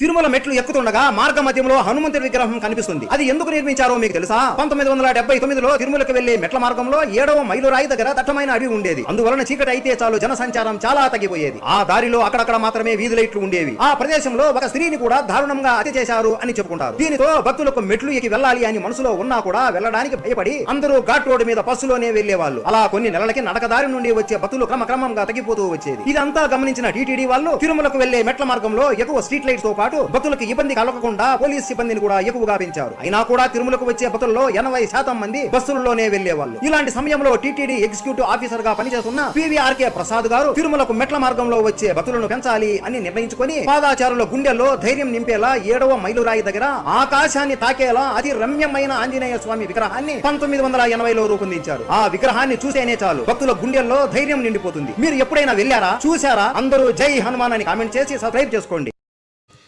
తిరుమల మెట్లు ఎక్కుతుండగా మార్గ మధ్యంలో హనుమంతుడి విగ్రహం కనిపిస్తుంది. అది ఎందుకు నిర్మించారో మీకు తెలుసా? పంతొమ్మిది వందల డెబ్బై తొమ్మిదిలో తిరుమలకు వెళ్ళే మెట్ల మార్గంలో ఏడవ మైలురాయి దగ్గర దట్టమైన అడవి ఉండేది. అందువలన చీకటి అయితే చాలు జన సంచారం చాలా తగ్గిపోయేది. ఆ దారిలో అక్కడక్కడ మాత్రమే వీధి లైట్లు ఉండేవి. ఆ ప్రదేశంలో ఒక స్త్రీని కూడా దారుణంగా హత్య చేశారు అని చెప్పుకుంటారు. దీనితో భక్తులకు మెట్లు ఎక్కి వెళ్ళాలి అని మనసులో ఉన్నా కూడా వెళ్ళడానికి భయపడి అందరూ ఘాట్ రోడ్డు మీద బస్సులోనే వెళ్ళేవాళ్ళు అలా కొన్ని నెలలకి నడకదారి నుండి వచ్చే భక్తులు క్రమక్రమంగా తగ్గిపోతూ వచ్చేది. ఇదంతా గమనించిన టీటీడీ వాళ్ళు తిరుమలకు వెళ్ళే మెట్ల మార్గంలో ఎక్కువ స్ట్రీట్ లైట్స్తో పాటు భక్తులకు ఇబ్బంది కలగకుండా పోలీస్ సిబ్బందిని కూడా ఎక్కువగా పెంచారు. అయినా కూడా తిరుమలకు వచ్చే భక్తుల్లో ఎనభై శాతం మంది బస్సుల్లోనే వెళ్ళేవాళ్ళు ఇలాంటి సమయంలో టీటీడీ ఎగ్జిక్యూటివ్ ఆఫీసర్గా పనిచేస్తున్న పివిఆర్కే ప్రసాద్ గారు తిరుమలకు మెట్ల మార్గంలో వచ్చే భక్తులను పెంచాలి అని నిర్ణయించుకొని పాదాచారుల గుండెల్లో ధైర్యం నింపేలా ఏడవ మైలురాయి దగ్గర ఆకాశాన్ని తాకేలా అతి రమ్యమైన ఆంజనేయ స్వామి విగ్రహాన్ని పంతొమ్మిది వందల ఎనభైలో రూపొందించారు. ఆ విగ్రహాన్ని చూసేనే చాలు. భక్తుల గుండెల్లో ధైర్యం నిండిపోతుంది. మీరు ఎప్పుడైనా వెళ్ళారా? చూసారా అందరూ జై హనుమాన్ అని కామెంట్ చేసి సబ్స్క్రైబ్ చేసుకోండి.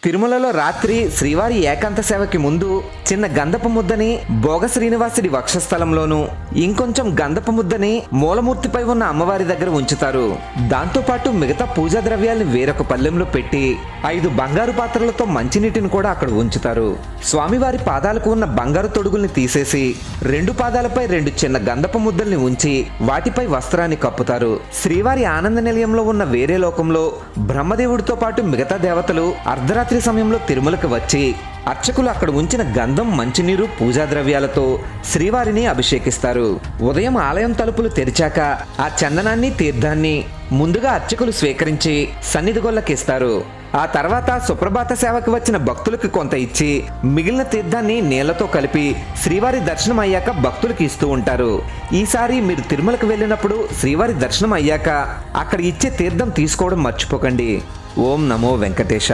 తిరుమలలో రాత్రి శ్రీవారి ఏకాంత సేవకి ముందు చిన్న గంధపు ముద్దని భోగ శ్రీనివాసుడి వక్షస్థలంలోనూ ఇంకొంచెం గంధపు ముద్దని మూలమూర్తిపై ఉన్న అమ్మవారి దగ్గర ఉంచుతారు. దాంతోపాటు మిగతా పూజా ద్రవ్యాల్ని వేరొక పల్లెంలో పెట్టి ఐదు బంగారు పాత్రలతో మంచినీటిని కూడా అక్కడ ఉంచుతారు. స్వామివారి పాదాలకు ఉన్న బంగారు తొడుగుల్ని తీసేసి రెండు పాదాలపై రెండు చిన్న గంధపు ముద్దల్ని ఉంచి వాటిపై వస్త్రాన్ని కప్పుతారు. శ్రీవారి ఆనంద నిలయంలో ఉన్న వేరే లోకంలో బ్రహ్మదేవుడితో పాటు మిగతా దేవతలు అర్ధరాత్రి సమయంలో తిరుమలకు వచ్చి అర్చకులు అక్కడ ఉంచిన గంధం మంచినీరు పూజా ద్రవ్యాలతో శ్రీవారిని అభిషేకిస్తారు. ఉదయం ఆలయం తలుపులు తెరిచాక ఆ చందనాన్ని తీర్థాన్ని ముందుగా అర్చకులు స్వీకరించి సన్నిధిగొల్లకిస్తారు ఆ తర్వాత సుప్రభాత సేవకు వచ్చిన భక్తులకు కొంత ఇచ్చి మిగిలిన తీర్థాన్ని నీళ్ళతో కలిపి శ్రీవారి దర్శనం అయ్యాక భక్తులకు ఇస్తూ ఉంటారు. ఈసారి మీరు తిరుమలకు వెళ్ళినప్పుడు శ్రీవారి దర్శనం అయ్యాక అక్కడ ఇచ్చే తీర్థం తీసుకోవడం మర్చిపోకండి. ఓం నమో వెంకటేశ.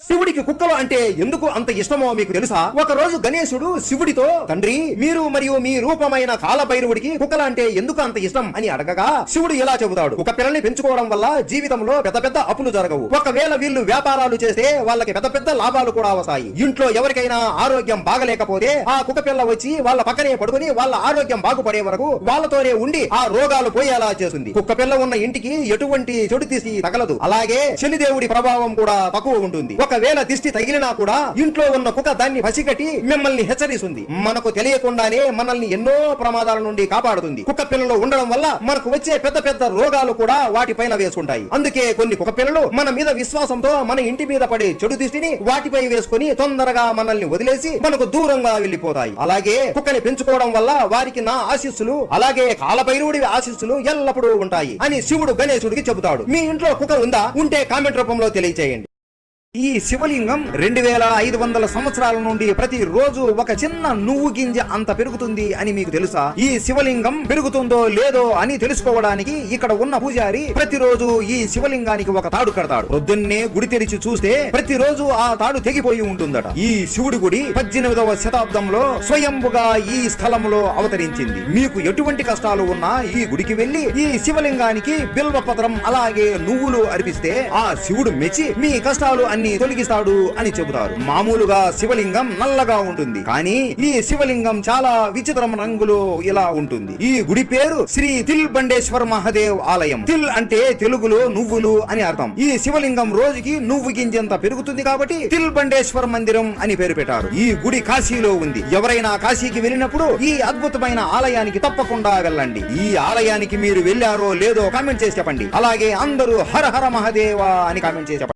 శివుడికి కుక్కలు అంటే ఎందుకు అంత ఇష్టమో మీకు తెలుసా? ఒక రోజు గణేశుడు శివుడితో తండ్రి మీరు మరియు మీ రూపమైన కాలభైరవుడికి కుక్కలు అంటే ఎందుకు అంత ఇష్టం? అని అడగగా శివుడు ఇలా చెబుతాడు ఒక పిల్లల్ని పెంచుకోవడం వల్ల జీవితంలో పెద్ద పెద్ద అప్పులు జరగవు. ఒకవేళ వీళ్ళు వ్యాపారాలు చేస్తే వాళ్ళకి పెద్ద పెద్ద లాభాలు కూడా వస్తాయి. ఇంట్లో ఎవరికైనా ఆరోగ్యం బాగలేకపోతే ఆ కుక్క పిల్ల వచ్చి వాళ్ళ పక్కనే పడుకుని వాళ్ళ ఆరోగ్యం బాగుపడే వరకు వాళ్ళతోనే ఉండి ఆ రోగాలు పోయేలా చేస్తుంది. కుక్క పిల్ల ఉన్న ఇంటికి ఎటువంటి చెడు తీసి తగలదు. అలాగే శనిదేవుడి ప్రభావం కూడా తక్కువ ఉంటుంది. ఒకవేళ దిష్టి తగిలినా కూడా ఇంట్లో ఉన్న కుక్క దాన్ని పసిగట్టి మిమ్మల్ని హెచ్చరిస్తుంది. మనకు తెలియకుండానే మనల్ని ఎన్నో ప్రమాదాల నుండి కాపాడుతుంది. కుక్క పిల్లలు ఉండడం వల్ల మనకు వచ్చే పెద్ద పెద్ద రోగాలు కూడా వాటిపైన వేసుకుంటాయి. అందుకే కొన్ని కుక్క పిల్లలు మన మీద విశ్వాసంతో మన ఇంటి మీద పడే చెడు దిష్టిని వాటిపై వేసుకుని తొందరగా మనల్ని వదిలేసి మనకు దూరంగా వెళ్ళిపోతాయి అలాగే కుక్కని పెంచుకోవడం వల్ల వారికి నా ఆశీస్సులు అలాగే కాలభైరవుడి ఆశీస్సులు ఎల్లప్పుడూ ఉంటాయి అని శివుడు గణేశుడికి చెబుతాడు. మీ ఇంట్లో కుక్క ఉందా? ఉంటే కామెంట్ రూపంలో తెలియచేయండి. ఈ శివలింగం రెండు వేల ఐదు వందల సంవత్సరాల నుండి ప్రతి రోజు ఒక చిన్న నువ్వు గింజ అంత పెరుగుతుంది అని మీకు తెలుసా? ఈ శివలింగం పెరుగుతుందో లేదో అని తెలుసుకోవడానికి ఇక్కడ ఉన్న పూజారి ప్రతిరోజు ఈ శివలింగానికి ఒక తాడు కడతాడు. పొద్దున్నే గుడి తెరిచి చూస్తే ప్రతిరోజు ఆ తాడు తెగిపోయి ఉంటుందట. ఈ శివుడి గుడి పద్దెనిమిదవ శతాబ్దంలో స్వయంభుగా ఈ స్థలంలో అవతరించింది. మీకు ఎటువంటి కష్టాలు ఉన్నా ఈ గుడికి వెళ్ళి ఈ శివలింగానికి బిల్వపత్రం అలాగే నువ్వులు అర్పిస్తే ఆ శివుడు మెచ్చి మీ కష్టాలు దోషాన్ని తొలగిస్తాడు అని చెబుతారు. మామూలుగా శివలింగం నల్లగా ఉంటుంది. కానీ ఈ శివలింగం చాలా విచిత్రం రంగులో ఇలా ఉంటుంది. ఈ గుడి పేరు శ్రీ తిల్ బండేశ్వర మహాదేవ్ ఆలయం. తిల్ అంటే తెలుగులో నువ్వులు అని అర్థం. ఈ శివలింగం రోజుకి నువ్వు గింజంత పెరుగుతుంది కాబట్టి తిల్ బండేశ్వర మందిరం అని పేరు పెట్టారు. ఈ గుడి కాశీలో ఉంది. ఎవరైనా కాశీకి వెళ్ళినప్పుడు ఈ అద్భుతమైన ఆలయానికి తప్పకుండా వెళ్ళండి. ఈ ఆలయానికి మీరు వెళ్ళారో లేదో కామెంట్ చేసి చెప్పండి. అలాగే అందరూ హర హర మహాదేవా అని కామెంట్ చేసి చెప్పండి.